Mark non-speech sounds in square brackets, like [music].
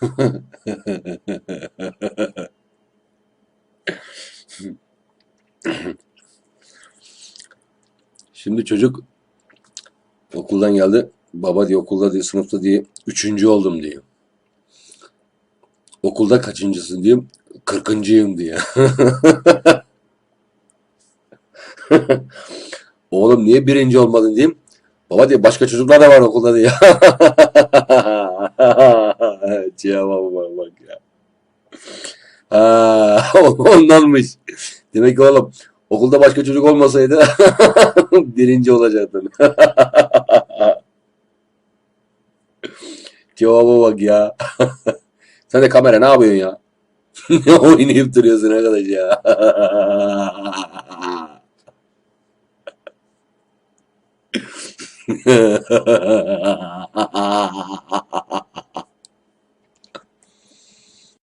[laughs] Şimdi çocuk okuldan geldi. Baba diye okulda diye sınıfta diye üçüncü oldum diyor. Okulda kaçıncısın diyeyim. Kırkıncıyım diye. [laughs] Oğlum niye birinci olmadın diyeyim. Baba diye başka çocuklar da var okulda diye. [laughs] Cevaba bak, bak ya. Ha, [laughs] ondanmış. Demek ki oğlum okulda başka çocuk olmasaydı [laughs] birinci olacaktın. [laughs] Cevaba bak ya. Sen de kamera ne yapıyorsun ya? Ne oynayıp duruyorsun arkadaş ya?